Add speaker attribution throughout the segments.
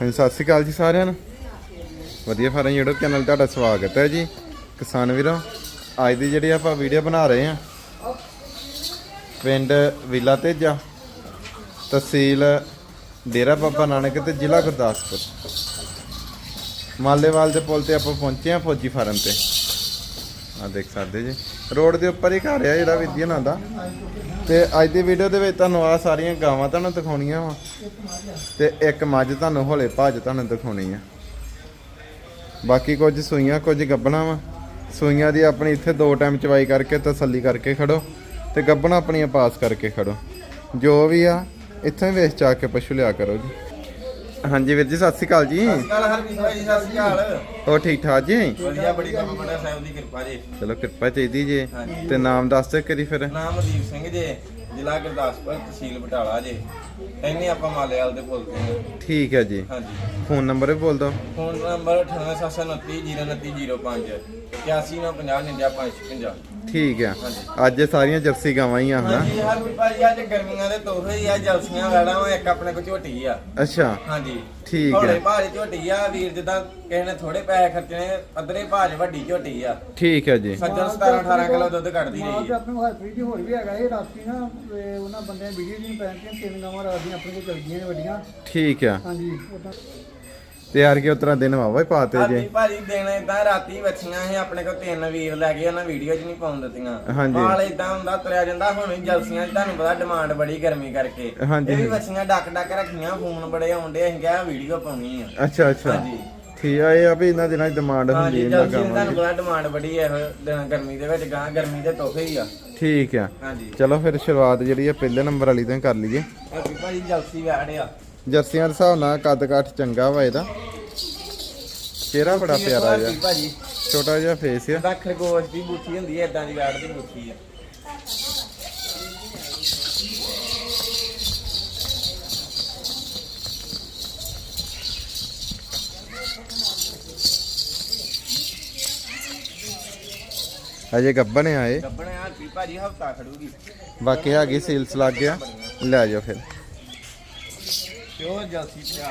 Speaker 1: ਹਾਂਜੀ, ਸਤਿ ਸ਼੍ਰੀ ਅਕਾਲ ਜੀ ਸਾਰਿਆਂ ਨੂੰ। ਵਧੀਆ ਫਾਰਮ YouTube ਚੈਨਲ ਤੁਹਾਡਾ ਸਵਾਗਤ ਹੈ ਜੀ। ਕਿਸਾਨ ਵੀਰੋ, ਅੱਜ ਦੀ ਜਿਹੜੀ ਆਪਾਂ ਵੀਡੀਓ ਬਣਾ ਰਹੇ ਹਾਂ, ਪਿੰਡ ਵਿਲਾ ਤੇਜਾ, ਤਹਿਸੀਲ ਡੇਰਾ ਬਾਬਾ ਨਾਨਕ ਤੇ ਜ਼ਿਲ੍ਹਾ ਗੁਰਦਾਸਪੁਰ। ਮਾਲੇਵਾਲ ਦੇ ਪੁਲ ਤੇ ਆਪਾਂ ਪਹੁੰਚੇ ਹਾਂ ਫੌਜੀ ਫਾਰਮ ਤੇ। ਆ ਦੇਖ ਸਕਦੇ ਜੀ। ਰੋਡ ਦੇ ਉੱਪਰ ਹੀ ਘਰ ਆ ਜਿਹੜਾ ਵਿਦਿਆ ਨਾਂ ਦਾ ਤੇ ਅੱਜ ਦੀ ਵੀਡੀਓ ਦੇ ਵਿੱਚ ਤੁਹਾਨੂੰ ਆ ਸਾਰੀਆਂ ਗਾਵਾਂ ਤੁਹਾਨੂੰ ਦਿਖਾਉਣੀਆਂ ਵਾ। ਤੇ ਇੱਕ ਮੱਝ ਤੁਹਾਨੂੰ ਹੌਲੇ ਭਾਜ ਤੁਹਾਨੂੰ ਦਿਖਾਉਣੀ ਆ। ਬਾਕੀ ਕੁਝ ਸੂਈਆਂ, ਕੁਝ ਗੱਬਣਾ ਵਾ। ਸੂਈਆਂ ਦੀ ਆਪਣੀ ਇੱਥੇ ਦੋ ਟਾਈਮ ਚਵਾਈ ਕਰਕੇ, ਤਸੱਲੀ ਕਰਕੇ ਖੜੋ ਤੇ ਗੱਬਣਾ ਆਪਣੀਆਂ ਪਾਸ ਕਰਕੇ ਖੜੋ। ਜੋ ਵੀ ਆ, ਇੱਥੋਂ ਹੀ ਵੇਚ ਚਾ ਕੇ ਪਸ਼ੂ ਲਿਆ ਕਰੋ ਜੀ। ਹਾਂਜੀ ਵੀਰ ਜੀ ਸਤਿ ਸ਼੍ਰੀ ਅਕਾਲ ਜੀ।
Speaker 2: ਗੱਲ ਹਰਪ੍ਰੀਤ ਭਾਈ ਸਤਿ ਸ਼੍ਰੀ ਅਕਾਲ।
Speaker 1: ਹੋਰ ਠੀਕ ਠਾਕ ਜੀ?
Speaker 2: ਵਧੀਆ ਬੜੀ ਬਾਬਾ ਬੜਾ ਸਾਹਿਬ ਦੀ ਕਿਰਪਾ ਜੀ।
Speaker 1: ਚਲੋ ਕਿਰਪਾ ਚਾਹੀਦੀ ਜੀ। ਤੇ ਨਾਮ ਦੱਸ ਦੇ ਕਰੀ ਫਿਰ।
Speaker 2: ਨਾਮ ਮਦੀਪ ਸਿੰਘ ਜੀ। ਜ਼ਿਲ੍ਹਾ ਗੁਰਦਾਸਪੁਰ ਤਹਿਸੀਲ ਬਟਾਲਾ ਜੀ। ਇੰਨੇ ਆਪਾਂ ਮਾਲੇਵਾਲ ਦੇ ਬੋਲਦੇ ਹਾਂ।
Speaker 1: ਠੀਕ ਹੈ ਜੀ।
Speaker 2: ਹਾਂਜੀ।
Speaker 1: ਫੋਨ ਨੰਬਰ ਵੀ ਬੋਲ ਦਿਓ।
Speaker 2: ਫੋਨ ਨੰਬਰ 9879302905 81550
Speaker 1: ਠੀਕ ਹੈ।
Speaker 2: ਹਾਂਜੀ।
Speaker 1: ਅੱਜ ਇਹ ਸਾਰੀਆਂ ਜਰਸੀ ਗਾਵਾਂ ਹੀ ਆ ਹਨਾ?
Speaker 2: ਹਾਂਜੀ ਹਰਪ੍ਰੀਤ ਭਾਈ ਅੱਜ ਗਰਮੀਆਂ ਦੇ ਤੋਹਫੇ ਹੀ ਆ ਜਲਸੀਆਂ ਵੈੜਾਂ ਵਾ ਇੱਕ ਆਪਣੇ ਕੋ ਝੋਟੀ ਆ।
Speaker 1: ਅੱਛਾ।
Speaker 2: ਹਾਂਜੀ।
Speaker 1: ਠੀਕ ਹੈ।
Speaker 2: ਹੌਲੇ ਭਾਰੇ ਝੋਟੀ ਆ ਵੀਰ ਜਿੱਦਾਂ ਕਿਸੇ ਨੇ ਥੋੜੇ ਪੈਸੇ ਖਰਚਣੇ ਅਦਰੇ ਭਾਜ ਵੱਡੀ ਝੋਟੀ ਆ।
Speaker 1: ਠੀਕ ਹੈ ਜੀ।
Speaker 2: ਸੱਜਣ 17 18 ਕਿਲੋ ਦੁੱਧ ਕੱਢਦੀ ਰਹੀ ਆ
Speaker 3: ਆਪਣੇ ਕੋਲ ਹਰਪ੍ਰੀਤ ਜੀ ਹੋਰ ਵੀ ਹੈਗਾ ਇਹ ਰਾਤੀ ਨਾ ਉਹਨਾਂ ਵੀਡੀਓ ਕਿ ਤਿੰਨ ਗਾਵਾਂ ਰਾਤ ਦੀਆਂ ਆਪਣੇ ਕੋਲ ਚੱਲ ਗਈਆਂ ਨੇ ਵੱਡੀਆਂ।
Speaker 1: ਠੀਕ ਆ।
Speaker 3: ਹਾਂਜੀ। ਉਦਾਂ
Speaker 1: ਤੇ ਯਾਰ ਕਿ ਉਤਰਾ ਦਿਨ ਵਾਵਾ ਹੀ ਪਾਤੇ ਜੇ?
Speaker 2: ਭਾਜੀ ਦਿਨ ਏਦਾਂ ਰਾਤੀ ਬੱਚੀਆਂ ਸੀ ਆਪਣੇ ਕੋਲ ਤਿੰਨ ਵੀਰ ਲੈ ਗਏ ਉਹਨਾਂ ਵੀਡੀਓ 'ਚ ਨਹੀਂ ਪਾਉਣ ਦਿੱਤੀਆਂ।
Speaker 1: ਹਾਂਜੀ।
Speaker 2: ਮਾਲ ਏਦਾਂ ਹੁੰਦਾ ਤੁਰਿਆ ਜਾਂਦਾ ਹੁਣ ਵੀ ਜਲਸੀਆਂ 'ਚ ਤੁਹਾਨੂੰ ਪਤਾ ਡਿਮਾਂਡ ਬੜੀ ਗਰਮੀ ਕਰਕੇ।
Speaker 1: ਹਾਂਜੀ,
Speaker 2: ਇਹ ਵੀ। ਬੱਚੀਆਂ ਡੱਕ ਡੱਕ ਰੱਖੀਆਂ ਫੋਨ ਬੜੇ ਆਉਂਦੇ ਅਸੀਂ ਕਿਹਾ ਵੀਡੀਓ ਪਾਉਣੀ ਆ।
Speaker 1: ਅੱਛਾ ਅੱਛਾ।
Speaker 2: ਹਾਂਜੀ।
Speaker 1: ਠੀਕ ਆ ਇਹ ਆ ਵੀ ਇਹਨਾਂ ਦਿਨਾਂ 'ਚ ਡਿਮਾਂਡ ਹੁੰਦੀ
Speaker 2: ਹਾਂਜੀ
Speaker 1: ਹੈ ਇਹਨਾਂ ਕੰਮਾਂ
Speaker 2: ਤੁਹਾਨੂੰ ਪਤਾ ਡਿਮਾਂਡ ਬੜੀ ਹੈ ਇਹ ਦਿਨ ਗਰਮੀ ਦੇ ਵਿੱਚ ਗਾਂ ਗਰਮੀ ਦੇ ਤੋਹਫੇ ਹੀ ਆ।
Speaker 1: ਠੀਕ ਆ।
Speaker 2: ਹਾਂਜੀ।
Speaker 1: ਚਲੋ ਫਿਰ ਸ਼ੁਰੂਆਤ ਜਿਹੜੀ ਆ ਪਹਿਲੇ ਨੰਬਰ ਵਾਲੀ ਤੋਂ ਹੀ ਕਰ ਲਈਏ।
Speaker 2: ਹੈਪੀ ਭਾਜੀ ਜਲਸੀ ਵੈੜਿਆ
Speaker 1: ਜਰਸੀਆਂ ਦੇ ਹਿਸਾਬ ਨਾਲ ਕੱਦ ਕਾਠ ਚੰਗਾ ਵਾ ਇਹਦਾ। ਚਿਹਰਾ ਬੜਾ ਪਿਆਰਾ ਜਿਹਾ।
Speaker 2: ਭਾਜੀ।
Speaker 1: ਛੋਟਾ ਜਿਹਾ ਫੇਸ ਆ।
Speaker 2: ਦਾ ਖਰਗੋਸ਼ ਦੀ ਬੂਥੀ ਹੁੰਦੀ ਹੈ ਇਦਾਂ ਦੀ ਵੈੜ ਦੀ ਬੂਥੀ ਆ।
Speaker 1: ਅਜੇ ਗੱਬਣ ਆਏ
Speaker 2: ਗੱਬਣ ਆ ਪੀ ਭਾਜੀ ਹਫਤਾ ਖੜੂਗੀ।
Speaker 1: ਬਾਕੀ ਹੈਗੀ ਸੀਲਸ ਲੱਗ ਗਿਆ। ਲੈ ਜਾਓ ਫਿਰ।
Speaker 2: ਪਿਆ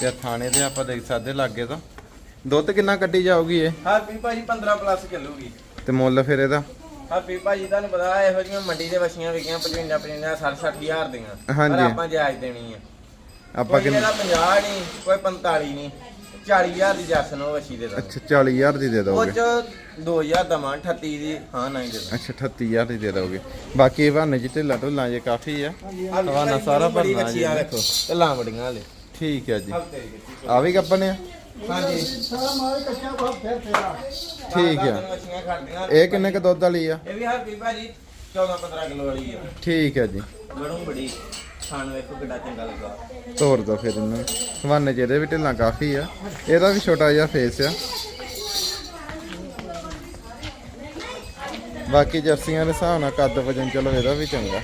Speaker 1: ਤੇ ਥਾਣੇ ਤੇ ਆਪਾਂ ਦੇਖ ਸਕਦੇ ਲੱਗੇ ਤਾਂ। ਦੁੱਧ ਕਿੰਨਾ ਕੱਢੀ ਜਾਊਗੀ ਇਹ?
Speaker 2: ਹਾਂ ਪੀ ਭਾਜੀ 15 ਪਲੱਸ ਚੱਲੂਗੀ
Speaker 1: ਤੇ ਮੁੱਲ ਫਿਰ ਇਹਦਾ?
Speaker 2: ਹਾਂ ਪੀ ਭਾਜੀ ਤੁਹਾਨੂੰ ਪਤਾ ਇਹੋ ਜਿਹੀਆਂ ਮੰਡੀ ਦੇ ਵਛੀਆਂ ਵਿਕੀਆਂ 55 55 60 60 ਹਜ਼ਾਰ ਦੀਆਂ।
Speaker 1: ਹਾਂਜੀ।
Speaker 2: ਪਰ ਆਪਾਂ ਜਾਇਜ਼ ਦੇਣੀ ਆ।
Speaker 1: ਆਪਾਂ ਕਿੰਨਾ
Speaker 2: ਇਹਦਾ 50 ਨਹੀਂ ਕੋਈ 45 ਨਹੀਂ 40 ਹਜ਼ਾਰ ਦੀ ਜੱਸਨ ਉਹ ਵਛੀ ਦੇ ਦਾਂ
Speaker 1: ਅੱਛਾ 40000 ਦੀ ਦੇ
Speaker 2: ਉਹ
Speaker 1: ਦੋਗੇ?
Speaker 2: ਚ 2000 ਦਵਾਂ 38 ਦੀ ਹਾਂ ਨਹੀਂ ਦੇ ਦਾਂ
Speaker 1: ਅੱਛਾ 38000 ਦੀ ਦੇ ਦੋਗੇ। ਬਾਕੀ ਇਹ ਬਹਾਨੇ ਚ ਢਿੱਲਾ ਢੁੱਲਾ ਜੇ ਕਾਫੀ ਆ। ਹਵਾਨਾ ਸਾਰਾ ਭਰਨਾ ਜੀ।
Speaker 2: ਵੇਖੋ ਤੇ ਲਾਂ ਬੜੀਆਂ ਹਲੇ।
Speaker 1: ਠੀਕ ਹੈ ਜੀ। ਆ ਵੀ ਗੱਬਣ ਆ?
Speaker 2: ਹਾਂਜੀ।
Speaker 3: ਸਾਰਾ ਮਾਲ ਕੱਚਾ ਕੋਲ ਫੇਰ ਫੇਰਾ
Speaker 1: ਠੀਕ
Speaker 2: ਖੜਦੀਆਂ
Speaker 1: ਇਹ ਕਿੰਨੇ ਕ ਦੁੱਧ ਵਾਲੀ ਆ?
Speaker 2: ਇਹ ਵੀ ਹਰ ਪੀ ਭਾਜੀ 14 15 ਕਿਲੋ ਵਾਲੀ ਆ।
Speaker 1: ਠੀਕ ਹੈ ਜੀ।
Speaker 2: ਬੜੂ ਬੜੀ। ਖਾਣ ਵੇਖੋ ਕਿੱਡਾ ਚੰਗਾ ਲੱਗਾ।
Speaker 1: ਤੋਰ ਦੋ ਫਿਰ ਇਹਨੂੰ। ਹਵਾਨੇ ਚ ਇਹਦੇ ਵੀ ਢਿੱਲਾ ਕਾਫੀ ਆ। ਇਹਦਾ ਵੀ ਛੋਟਾ ਜਿਹਾ ਫੇਸ ਆ। ਬਾਕੀ ਜਰਸੀਆਂ ਦੇ ਹਿਸਾਬ ਨਾਲ ਕੱਦ ਵਜਨ ਚਲੋ ਇਹਦਾ ਵੀ ਚੰਗਾ।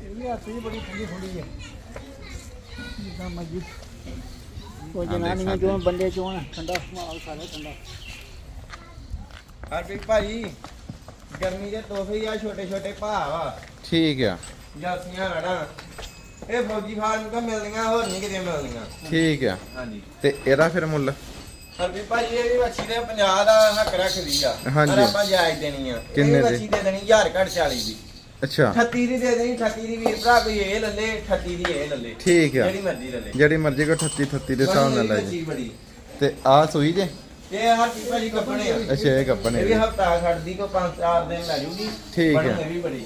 Speaker 3: ਇਹ ਵੀ ਦੀ ਬੜੀ ਠੰਡੀ ਥੋੜੀ ਹੈ ਜਿੱਦਾਂ ਮਰਜ਼ੀ। ਕੋਈ ਜਨਾਨੀਆਂ ਜੋ ਬੰਦੇ ਚੋਂ ਠੰਡਾ ਮਾਲ ਸਾਰਾ ਠੰਡਾ।
Speaker 2: ਹਰ ਪੀ ਭਾਜੀ ਗਰਮੀ ਦੇ ਤੋਹਫੇ ਆ ਛੋਟੇ ਛੋਟੇ ਭਾਅ ਵਾ
Speaker 1: ਠੀਕ ਆ।
Speaker 2: ਜਲਸੀਆਂ ਵੜਾ ਇਹ ਫੌਜੀ ਫਾਰਮ ਤੋਂ ਮਿਲਦੀਆਂ ਹੋਰ ਨਹੀਂ ਕਿਤੇ ਮਿਲਦੀਆਂ।
Speaker 1: ਠੀਕ ਆ।
Speaker 2: ਹਾਂਜੀ।
Speaker 1: ਤੇ ਇਹਦਾ ਫਿਰ ਮੁੱਲ?
Speaker 2: ਹਰਪੀ ਭਾਜੀ ਇਹ ਵੀ ਵੱਛੀ ਦੇ 50 ਦਾ ਹੱਕ ਰੱਖਦੀ ਆ।
Speaker 1: ਹਾਂਜੀ।
Speaker 2: ਆਪਾਂ ਜਾਇਜ਼ ਦੇਣੀ ਆ।
Speaker 1: ਕਿੰਨੇ ਦੀ?
Speaker 2: ਵੱਛੀ ਦੇ ਦੇਣੀ 1000 ਘੱਟ 40 ਦੀ।
Speaker 1: ਅੱਛਾ।
Speaker 2: 38 ਦੀ ਦੇ ਦੇਣੀ 38 ਦੀ ਵੀਰ ਭਰਾ ਕੋਈ ਇਹ ਲੱਲੇ 38 ਦੀ ਇਹ ਲੱਲੇ।
Speaker 1: ਠੀਕ ਆ।
Speaker 2: ਜਿਹੜੀ ਮਰਜ਼ੀ ਲੱਲੇ।
Speaker 1: ਜਿਹੜੀ ਮਰਜ਼ੀ ਕੋ 38 38 ਦੇ ਹਿਸਾਬ ਨਾਲ ਲੈ ਜੀ ਤੇ ਆ ਸੂਈ ਜੇ?
Speaker 2: ਇਹ ਹਰਪੀ ਭਾਜੀ ਕੱਪੜੇ ਆ।
Speaker 1: ਅੱਛਾ ਇਹ ਗੱਬਣ
Speaker 2: ਇਹ ਵੀ ਹਫਤਾ ਛੱਡਦੀ ਕੋ 5-4 ਦਿਨ ਲੈ ਜੂਗੀ।
Speaker 1: ਠੀਕ ਹੈ।
Speaker 2: ਇਹ ਵੀ ਬੜੀ।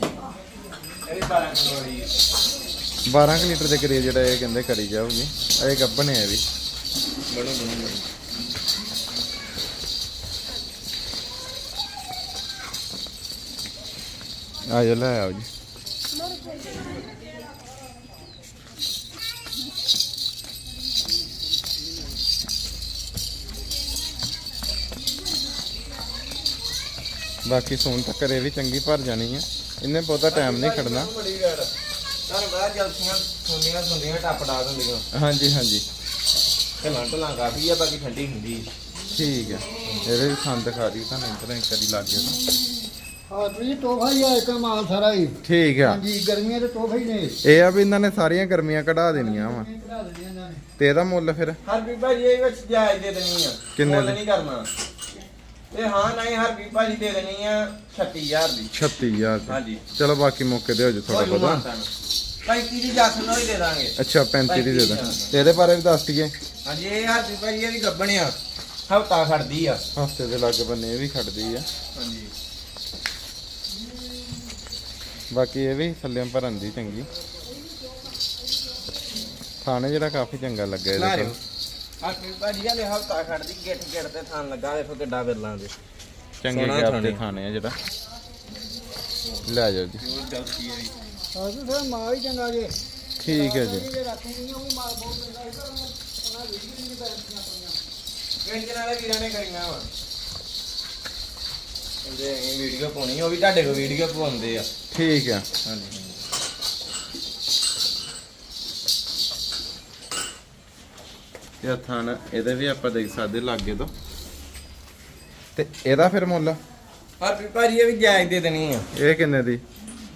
Speaker 2: ਇਹ ਵੀ 12 ਕਿਲੋ ਵਾਲੀ ਹੈ
Speaker 1: 12 ਕੁ ਲੀਟਰ ਦੇ ਕਰੀਬ ਜਿਹੜਾ ਇਹ ਕਹਿੰਦੇ ਕਰੀ ਜਾਊਗੀ। ਇਹ ਗੱਬਣ ਇਹ ਵੀ।
Speaker 2: ਬਣੂ ਬਣੂ
Speaker 1: ਆ ਜਾ ਲੈ ਆਓ ਜੀ ਬਾਕੀ ਸੋਨ ਤੱਕ ਇਹ ਵੀ ਚੰਗੀ ਭਰ ਜਾਣੀ ਹੈ ਇਹਨੇ ਬਹੁਤਾ ਟਾਈਮ ਨਹੀਂ ਖੜਨਾ।
Speaker 2: ਬੜੀ ਗੱਲ ਤੁਹਾਨੂੰ ਪਤਾ ਜਲਸੀਆਂ ਸੁੰਦੀਆਂ ਸੁੰਦੀਆਂ ਟੱਪ ਡਾ ਦਿੰਦੀਆਂ
Speaker 1: ਹਾਂਜੀ ਹਾਂਜੀ।
Speaker 2: ਢਲਾਂ ਢਲਾਂ ਕਾਫੀ ਆ ਬਾਕੀ ਠੰਡੀ ਹੁੰਦੀ
Speaker 1: ਠੀਕ ਹੈ ਇਹਦੇ ਵੀ ਖਾਂ ਦਿਖਾ ਦੀ ਤੁਹਾਨੂੰ ਇੰਟਰ ਇੱਕ ਵਾਰੀ ਲੱਗ ਗਿਆ।
Speaker 3: ਹਾਂ ਜੀ ਤੋਹਫਾ ਹੀ ਆ ਇੱਕ ਮਾਲ ਸਾਰਾ ਹੀ।
Speaker 1: ਠੀਕ ਆ।
Speaker 3: ਹਾਂਜੀ ਗਰਮੀਆਂ ਦੇ ਤੋਹਫੇ ਹੀ ਨੇ।
Speaker 1: ਇਹ ਆ ਵੀ ਇਹਨਾਂ ਨੇ ਸਾਰੀਆਂ ਗਰਮੀਆਂ ਕਢਾ ਦੇਣੀਆਂ ਵਾ।
Speaker 3: ਇਹ ਕਢਾ ਦਿੰਦੇ ਇਹਨਾਂ ਨੇ।
Speaker 1: ਤੇ ਇਹਦਾ ਮੁੱਲ ਫਿਰ?
Speaker 2: ਹਰ ਬੀਬਾ ਜੀ ਇਹ ਵਿੱਚ ਜਾਇਜ਼ ਦੇ ਦੇਣੀ ਆ।
Speaker 1: ਕਿੰਨੇ
Speaker 2: ਮੁੱਲ
Speaker 1: ਦੀ?
Speaker 2: ਨਹੀਂ ਕਰਨਾ। ਇਹ ਹਾਂ ਨਹੀਂ ਹਰ ਬੀਬਾ ਜੀ ਦੇ ਦੇਣੀ ਆ 36000 ਦੀ।
Speaker 1: 36000 ਦੀ।
Speaker 2: ਹਾਂਜੀ।
Speaker 1: ਚਲੋ ਬਾਕੀ ਮੌਕੇ ਤੇ ਹੋ ਜਾ ਥੋੜਾ ਬਹੁਤਾ।
Speaker 2: 35 ਦੀ ਜੱਸ ਨੂੰ ਹੀ ਦੇ ਦਾਂਗੇ।
Speaker 1: ਅੱਛਾ 35 ਦੀ ਦੇ ਦਾਂ ਤੇ ਇਹਦੇ ਬਾਰੇ ਵੀ ਦੱਸ ਦਈਏ।
Speaker 2: ਹਾਂਜੀ ਇਹ ਹਰ ਬੀਬਾ ਜੀ ਇਹਦੀ ਗੱਬਣ ਆ। ਹਫਤਾ ਖੜਦੀ ਆ।
Speaker 1: ਹਫ਼ਤੇ ਦੇ ਲਾਗੇ ਬੰਨੇ ਇਹ ਵੀ ਖੜਦੀ ਆ।
Speaker 2: ਹਾਂਜੀ।
Speaker 1: ਬਾਕੀ ਇਹ ਵੀ ਥੱਲੇ ਭਰਨ ਦੀ ਚੰਗੀ। ਥਾਣੇ ਜਿਹੜਾ ਕਾਫੀ ਚੰਗਾ ਲੱਗਾ ਇਹਦੇ ਕੋਲ
Speaker 2: ਹਰ ਬੀਬਾ ਜੀ ਹਲੇ ਹਫਤਾ ਖੜਦੀ ਗਿੱਟ ਗਿੱਟ ਤੇ ਥਾਂ ਲੱਗਾ ਵੇਖੋ ਕਿੱਡਾ ਵਿਰਲਾਂ ਦੇ
Speaker 1: ਚੰਗੇ ਗੈਪ
Speaker 2: ਥਾਣੇ।
Speaker 1: ਤੇ ਥਾਣੇ ਆ ਜਿਹੜਾ। ਲੈ ਜਾਓ ਜੀ।
Speaker 2: ਹੈ
Speaker 3: ਹਾਂ ਜੀ ਫਿਰ ਮਾਲ ਹੀ ਚੰਗਾ ਜੇ।
Speaker 1: ਠੀਕ ਹੈ ਜੀ।
Speaker 2: ਪਿੰਡ ਨਾਲੇ ਵੀਰਾਂ ਨੇ ਕਰੀਆਂ ਵਾ। ਉਹਦੇ ਇਹ ਵੀਡੀਓ ਪਾਉਣੀ ਉਹ ਵੀ ਤੁਹਾਡੇ ਕੋਲ ਵੀਡੀਓ ਪਾਉਂਦੇ ਆ।
Speaker 1: ਠੀਕ ਆ।
Speaker 2: ਹਾਂਜੀ
Speaker 1: ਇਹ ਥਾਣ ਇਹਦੇ ਵੀ ਆਪਾਂ ਦੇਖ ਸਕਦੇ ਲਾਗੇ ਤੋਂ। ਤੇ ਇਹਦਾ ਫਿਰ ਮੁੱਲ?
Speaker 2: ਹਰ ਬੀਬਾ ਜੀ ਇਹ ਵੀ ਜਾਇਜ਼ ਦੇ ਦੇਣੀ ਆ।
Speaker 1: ਇਹ ਕਿੰਨੇ ਦੀ?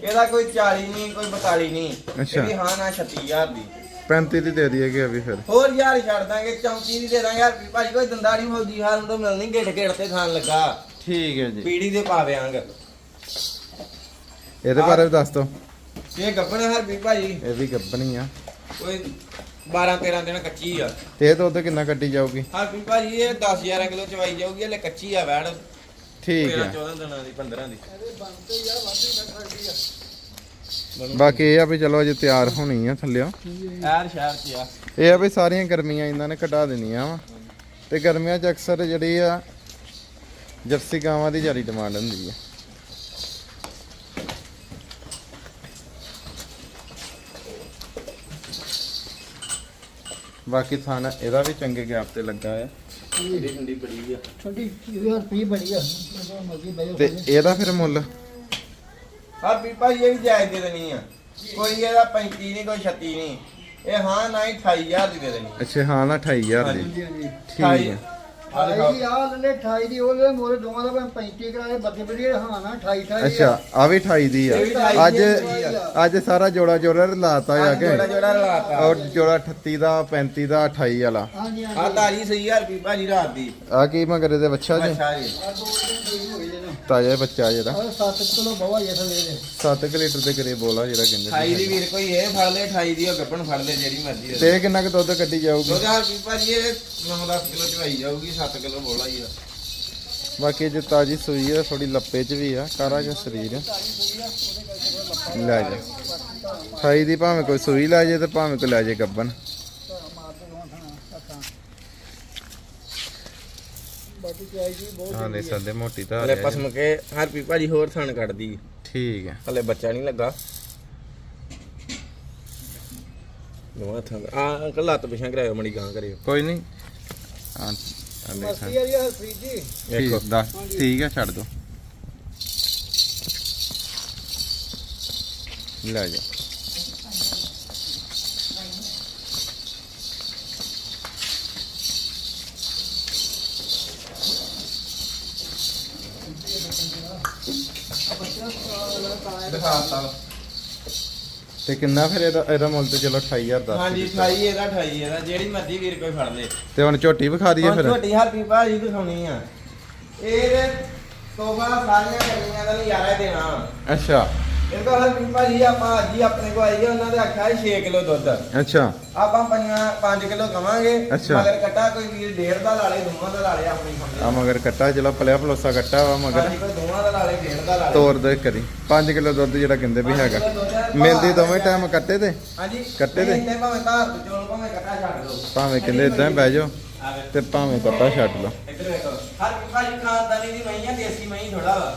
Speaker 2: ਇਹਦਾ ਕੋਈ 40 ਨਹੀਂ ਕੋਈ 42 ਨਹੀਂ।
Speaker 1: ਅੱਛਾ।
Speaker 2: ਇਹਦੀ ਹਾਂ ਨਾ 36000 ਦੀ।
Speaker 1: 35 ਦੀ ਦੇ ਦਈਏ ਕਿ ਵੀ ਫਿਰ।
Speaker 2: ਹੋਰ ਯਾਰ ਛੱਡ ਦਾਂਗੇ 34 ਦੀ ਦੇ ਦਾਂਗੇ। ਯਾਰ ਬੀਬਾ ਜੀ ਕੋਈ ਦੰਦਾੜੀ ਫੌਜੀ ਹਾਲ ਤੋਂ ਮਿਲਣੀ ਗੇਟ ਗੇਟ ਤੇ ਖਾਣ ਲੱਗਾ।
Speaker 1: ਠੀਕ ਹੈ ਜੀ।
Speaker 2: ਪੀੜੀ ਦੇ ਪਾਵਿਆਂਗ
Speaker 1: ਇਹਦੇ ਬਾਰੇ ਵੀ ਦੱਸ ਦਿਓ
Speaker 2: ਇਹ ਗੱਬਣ ਹਰ ਬੀਬਾ ਜੀ
Speaker 1: ਇਹ ਵੀ ਗੱਬਣੀ ਆ।
Speaker 2: ਕੋਈ 12 13 ਦਿਨ ਕੱਚੀ ਆ।
Speaker 1: ਤੇ ਇਹ ਦੁੱਧ ਕਿੰਨਾ ਕੱਢੀ ਜਾਊਗੀ?
Speaker 2: ਹਰ ਬੀਬਾ ਜੀ ਇਹ 10 11 ਕਿਲੋ ਚਵਾਈ ਜਾਊਗੀ ਹਲੇ ਕੱਚੀ ਆ ਵੈੜ
Speaker 1: ਠੀਕ
Speaker 2: 13
Speaker 1: ਹੈ।
Speaker 2: 14 ਦਿਨਾਂ ਦੀ 15 ਦੀ।
Speaker 3: ਯਾਰ ਆ
Speaker 1: ਬਾਕੀ ਇਹ ਆ ਵੀ ਚਲੋ ਅਜੇ ਤਿਆਰ ਹੋਣੀ ਆ ਥੱਲਿਓ।
Speaker 2: ਐਰ ਸ਼ਹਿਰ ਚ ਆ।
Speaker 1: ਇਹ ਆ ਵੀ ਸਾਰੀਆਂ ਗਰਮੀਆਂ ਇਹਨਾਂ ਨੇ ਕਢਾ ਦੇਣੀਆਂ ਵਾ। ਤੇ ਗਰਮੀਆਂ 'ਚ ਅਕਸਰ ਜਿਹੜੀ ਆ ਜਰਸੀ ਗਾਵਾਂ ਦੀ ਜ਼ਿਆਦਾ ਡਿਮਾਂਡ ਹੁੰਦੀ ਆ। ਬਾਕੀ ਥਾਣਾ ਇਹਦਾ ਵੀ ਚੰਗੇ ਗੈਪ ਤੇ ਲੱਗਾ ਆ।
Speaker 2: ਇਹਦੀ ਠੰਡੀ ਬੜੀ ਆ।
Speaker 3: ਛੋਟੀ ਯਾਰ ਪੀ ਬੜੀ ਆ। ਜਦੋਂ ਮਰਜ਼ੀ ਬਹਿ
Speaker 1: ਤੇ ਇਹਦਾ ਫਿਰ ਮੁੱਲ?
Speaker 2: ਹਰ ਬੀਬਾ ਜੀ ਇਹ ਵੀ ਜਾਇਜ਼ ਦੇ ਦੇਣੀ ਆ। ਕੋਈ ਇਹਦਾ 35 ਨਹੀਂ ਕੋਈ 36 ਨਹੀਂ। ਇਹ ਹਾਂ ਨਾ ਹੀ 28000 ਦੀ ਦੇ ਦੇਣੀ।
Speaker 1: ਅੱਛਾ ਹਾਂ ਨਾ 28000 ਦੀ।
Speaker 3: ਹਾਂਜੀ ਹਾਂਜੀ।
Speaker 1: ਠੀਕ ਹੈ
Speaker 2: ਆ
Speaker 3: ਅਠਾਈ
Speaker 2: ਦੇਖੋ
Speaker 3: ਦੀ ਆ ਲੈ 28 ਦੀ ਉਹ ਲੈ ਮੋਰੇ ਦੋਵਾਂ ਦਾ ਭਾਵੇਂ 35 ਕਰਾਏ ਬੱਤੀ ਬੜੀ ਹਾਂ ਨਾ 28 28
Speaker 1: ਅੱਛਾ ਆ। ਵੀ 28 ਦੀ ਆ।
Speaker 2: ਇਹ ਵੀ 28
Speaker 1: ਅੱਜ
Speaker 2: ਦੀ।
Speaker 1: ਅੱਜ ਸਾਰਾ ਜੋੜਾ ਜੋੜਾ ਲਾਤਾ ਆ ਕੇ?
Speaker 2: ਜੋੜਾ ਜੋੜਾ ਰਲਾਤਾ।
Speaker 1: ਔਰ ਜੋੜਾ 38 ਦਾ 35 ਦਾ 28 ਵਾਲਾ।
Speaker 3: ਹਾਂਜੀ
Speaker 2: ਆ ਤਾਰੀ ਸਹੀ ਹਰ ਬੀਬਾ ਜੀ ਰਾਤ ਦੀ।
Speaker 1: ਆ ਕੀ ਮਗਰ ਇਹਦੇ ਬੱਚਾ ਜੀ?
Speaker 2: ਅੱਛਾ ਜੀ।
Speaker 3: ਆ
Speaker 1: ਤਾਜ਼ਾ ਬੱਚਾ ਜਿਹੜਾ।
Speaker 3: ਆ 7 ਕਿਲੋ ਬਵਾ ਜੇ ਥੱਲੇ ਦੇ
Speaker 1: 7 ਲੀਟਰ ਦੇ ਕਰੀਬ ਬੋਲਾ ਜਿਹੜਾ ਕਹਿੰਦੇ
Speaker 2: 28 ਦੀ। ਵੀਰ ਕੋਈ ਇਹ ਫੜ ਲੈ 28 ਦੀ ਉਹ ਗੱਪਣ ਫੜ ਲੈ ਜਿਹੜੀ ਮਰਜ਼ੀ ਦੇ
Speaker 1: ਤੇ ਕਿੰਨਾ ਕੁ ਦੁੱਧ ਕੱਢੀ ਜਾਊਗੀ?
Speaker 2: ਉਹਦਾ ਹਰ ਬੀਬਾ ਜੀ ਇਹ 9-10 ਕਿਲੋ ਚਵਾਈ ਜਾਊਗੀ 7 ਕਿਲੋ ਬੋਲਾ ਹੀ ਆ
Speaker 1: ਬਾਕੀ ਜੇ ਤਾਜੀ ਸੂਈ ਹੈ ਥੋੜੀ ਲੱਪੇ ਚ ਵੀ ਆ ਕਾਰਾ ਜਿਹਾ ਸਰੀਰ? ਆ। ਲੈ ਜਾ। 28 ਦੀ ਭਾਵੇਂ ਕੋਈ ਸੂਈ ਲੈ ਜੇ ਤੇ ਭਾਵੇਂ ਕੋਈ ਲੈ ਜੇ ਗੱਬਨ
Speaker 3: ਮਾਰਦੇ ਹੋਣ ਹਾਂ ਅੱਛਾ ਬਾਕੀ ਚਾਹੀ ਜੀ ਬਹੁਤ
Speaker 1: ਹਾਂ ਲੈ ਸਕਦੇ ਮੋਟੀ ਧਾਰ
Speaker 2: ਹਲੇ ਪਸਮ ਕੇ ਹਰ ਬੀਬਾ ਜੀ ਹੋਰ ਥਣ ਕੱਢਦੀ।
Speaker 1: ਠੀਕ ਹੈ।
Speaker 2: ਹਲੇ ਬੱਚਾ ਨਹੀਂ ਲੱਗਾ। ਦੋਵਾਂ ਥਾਂ ਆ ਅੰਕਲ ਲੱਤ ਪਿਛਾਂ ਕਰਾਇਓ ਮੜੀ ਗਾਂ ਕਰਿਓ।
Speaker 1: ਕੋਈ ਨਹੀਂ। ਹਾਂ
Speaker 3: ਮਸਤੀ ਆ ਹਰਪ੍ਰੀਤ ਜੀ।
Speaker 1: ਠੀਕ ਹੈ ਛੱਡ ਦੋ। ਲੈ ਜਾ
Speaker 2: ਦਿਖਾਤਾ।
Speaker 1: ਤੇ ਕਿੰਨਾ ਫਿਰ ਇਹਦਾ ਇਹਦਾ ਮੁੱਲ ਤੇ ਚਲੋ 28000 ਦੱਸ
Speaker 2: ਹਾਂਜੀ
Speaker 1: ਦਿੱਤਾ।
Speaker 2: 28 ਇਹਦਾ 28 ਇਹਦਾ ਜਿਹੜੀ ਮਰਜ਼ੀ ਵੀਰ ਕੋਈ ਫੜ ਲੇ।
Speaker 1: ਤੇ ਹੁਣ ਝੋਟੀ ਵਿਖਾ ਦਈਏ
Speaker 2: ਹੁਣ
Speaker 1: ਫਿਰ?
Speaker 2: ਛੋਟੀ ਹਰ ਬੀਬਾ ਜੀ ਦਿਖਾਉਣੀ ਆ। ਇਹ ਤੋਬਾ ਸਾਰੀਆਂ ਗੱਲੀਆਂ ਦਾ ਨਜ਼ਾਰਾ ਹੀ ਦੇਣਾ।
Speaker 1: ਅੱਛਾ।
Speaker 2: ਇਹ ਤਾਂ ਹਰ ਬੀਬਾ ਜੀ ਆਪਾਂ ਅੱਜ ਹੀ ਆਪਣੇ ਕੋ ਆਈ ਆ ਉਹਨਾਂ ਦੇ ਆਖਿਆ 6 ਕਿਲੋ ਦੁੱਧ।
Speaker 1: ਅੱਛਾ।
Speaker 2: ਆਪਾਂ ਪੰਜਾਂ 5 ਕਿਲੋ ਕਵਾਂਗੇ
Speaker 1: ਅੱਛਾ।
Speaker 2: ਮਗਰ ਕੱਟਾ ਕੋਈ ਵੀਰ ਡੇਢ ਦਾ ਲਾ ਲੇ ਦੋਵਾਂ ਦਾ ਲਾ ਲੇ ਆਪਣੀ ਸਮਝ।
Speaker 1: ਆ ਮਗਰ ਕੱਟਾ ਚਲੋ ਪਲਿਆ ਪਲੋਸਾ ਕੱਟਾ ਵਾ ਮਗਰ।
Speaker 2: ਹਾਂਜੀ ਕੋਈ ਦੋਵਾਂ ਦਾ ਲਾ ਲੇ ਡੇਢ ਦਾ ਲਾ ਲੇ।
Speaker 1: ਤੋਰ ਦੇ ਕਰੀ 5 ਕਿਲੋ ਦੁੱਧ ਜਿਹੜਾ ਕਹਿੰਦੇ ਵੀ ਹੈਗਾ। ਮਿਲਦੀ ਦੋਵੇਂ ਟਾਈਮ ਕੱਟੇ ਤੇ?
Speaker 2: ਹਾਂਜੀ
Speaker 1: ਕੱਟੇ ਦੇ?
Speaker 2: ਨਹੀਂ, ਭਾਵੇਂ ਧਾਰ ਤੋਂ ਚੋਲ ਭਾਵੇਂ ਕੱਟਾ ਛੱਡ ਦੋ।
Speaker 1: ਭਾਵੇਂ ਕਹਿੰਦੇ ਇਦਾਂ ਬਹਿ ਜਾਓ ਤੇ ਭਾਵੇਂ ਕੱਟਾ ਛੱਡ ਲਓ।
Speaker 2: ਇੱਧਰ ਵੇਖੋ। ਹਰ ਬੀਬਾ ਜੀ ਖਾਨਦਾਨੀ ਦੀ ਮਈਆਂ ਦੇਸੀ ਮਈ ਥੋੜਾ ਵਾ।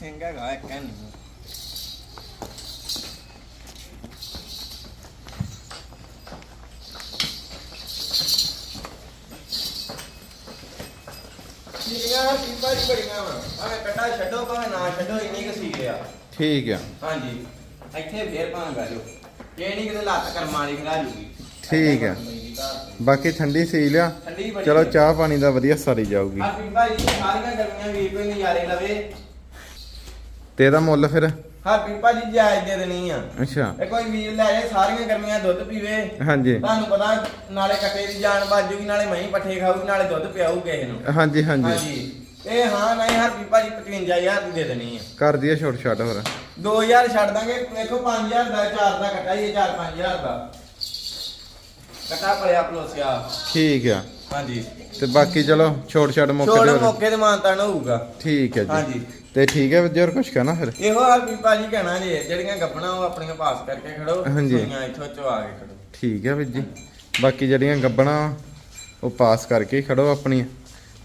Speaker 2: ਸਿੰਘ ਹੈਗਾ ਇੱਕ ਹੈ ਨਹੀਂ ਸੀਲੀਆਂ ਪੀਪਾ ਦੀ ਬੜੀਆਂ ਵਾ। ਭਾਵੇਂ ਕੱਟਾ ਛੱਡੋ ਭਾਵੇਂ ਨਾ ਛੱਡੋ ਇੰਨੀ ਕੁ ਸੀ ਆ।
Speaker 1: ਠੀਕ ਆ।
Speaker 2: ਹਾਂਜੀ। ਇੱਥੇ ਫੇਰ ਭਾਵੇਂ ਬਹਿ ਜਾਓ। ਇਹ ਨਹੀਂ ਕਿਤੇ ਲੱਤ ਕਰਮਾਂ ਵਾਲੀ ਖੜਾ ਜੂਗੀ
Speaker 1: ਠੀਕ ਆ। ਬਾਕੀ ਠੰਡੀ ਸੀ ਲਿਆ।
Speaker 2: ਠੰਡੀ ਬੜੀ
Speaker 1: ਚਲੋ। ਚਾਹ ਪਾਣੀ ਦਾ ਵਧੀਆ ਸਾਰੀ ਜਾਊਗੀ।
Speaker 2: ਆ ਪੀਪਾ ਜੀ ਸਾਰੀਆਂ ਗਰਮੀਆਂ ਵੀਰ ਕੋਈ ਨਜ਼ਾਰੇ ਲਵੇ।
Speaker 1: ਤੇ ਇਹਦਾ ਮੁੱਲ ਫਿਰ?
Speaker 2: ਹਾਂ ਪੀਪਾ ਜੀ ਜਾਇਜ਼ ਦੇ ਦੇਣੀ ਆ।
Speaker 1: ਅੱਛਾ।
Speaker 2: ਇਹ ਕੋਈ ਵੀਰ ਲੈ ਜਾਏ ਸਾਰੀਆਂ ਗਰਮੀਆਂ ਦੁੱਧ ਪੀਵੇ।
Speaker 1: ਹਾਂਜੀ।
Speaker 2: ਤੁਹਾਨੂੰ ਪਤਾ ਨਾਲੇ ਕੱਟੇ ਦੀ ਜਾਨ ਬਾਜੂਗੀ ਨਾਲੇ ਮਹੀਂ ਪੱਠੇ ਖਾਊਗੀ ਨਾਲੇ ਦੁੱਧ ਪਿਆਊ ਕਿਸੇ ਨੂੰ।
Speaker 1: ਹਾਂਜੀ ਹਾਂਜੀ।
Speaker 2: ਹਾਂਜੀ। ਇਹ ਹਾਂ ਨਹੀਂ ਹਰ ਪੀਪਾ ਜੀ 55000 ਦੀ ਦੇ ਦੇਣੀ ਆ।
Speaker 1: ਕਰ ਦਈਏ ਛੋਟ ਛਾਟ ਹੋਰ।
Speaker 2: 2000 ਛੱਡ ਦਾਂਗੇ ਦੇਖੋ 5000 ਦਾ 4 ਦਾ ਕੱਟਾ ਹੀ 4 5000 ਦਾ। ਕੱਟਾ ਪੜਿਆ ਪਲੋਸਿਆ।
Speaker 1: ਠੀਕ ਆ।
Speaker 2: ਹਾਂਜੀ।
Speaker 1: ਤੇ ਬਾਕੀ ਚਲੋ ਛੋਟ ਛਾਟ ਮੌਕੇ
Speaker 2: ਛੋੜ
Speaker 1: ਤੇ ਹੋਰ-
Speaker 2: ਮੌਕੇ ਤੇ ਮਾਨਤਾ ਨਾ ਹੋਊਗਾ।
Speaker 1: ਠੀਕ ਹੈ ਜੀ।
Speaker 2: ਹਾਂਜੀ।
Speaker 1: ਤੇ ਠੀਕ ਹੈ ਵਿਜੇ ਹੋਰ ਕੁਝ ਕਹਿਣਾ ਫਿਰ?
Speaker 2: ਇਹੋ ਹਰ ਪੀਪਾ ਜੀ ਕਹਿਣਾ ਜੇ ਜਿਹੜੀਆਂ ਗੱਪਣਾ ਉਹ ਆਪਣੀਆਂ ਪਾਸ ਕਰਕੇ ਖੜੋ
Speaker 1: ਹਾਂਜੀ।
Speaker 2: ਸੂਈਆਂ ਇੱਥੋਂ ਚਵਾ ਕੇ ਖੜੋ।
Speaker 1: ਠੀਕ ਹੈ ਵੀਰ ਜੀ। ਬਾਕੀ ਜਿਹੜੀਆਂ ਗੱਬਣਾ ਉਹ ਪਾਸ ਕਰਕੇ ਹੀ ਖੜੋ ਆਪਣੀਆਂ।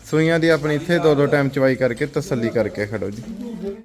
Speaker 1: ਸੂਈਆਂ ਦੀ ਆਪਣੀ ਇੱਥੇ ਦੋ ਦੋ ਟਾਈਮ ਚਵਾਈ ਕਰਕੇ ਤਸੱਲੀ ਕਰਕੇ ਖੜੋ ਜੀ।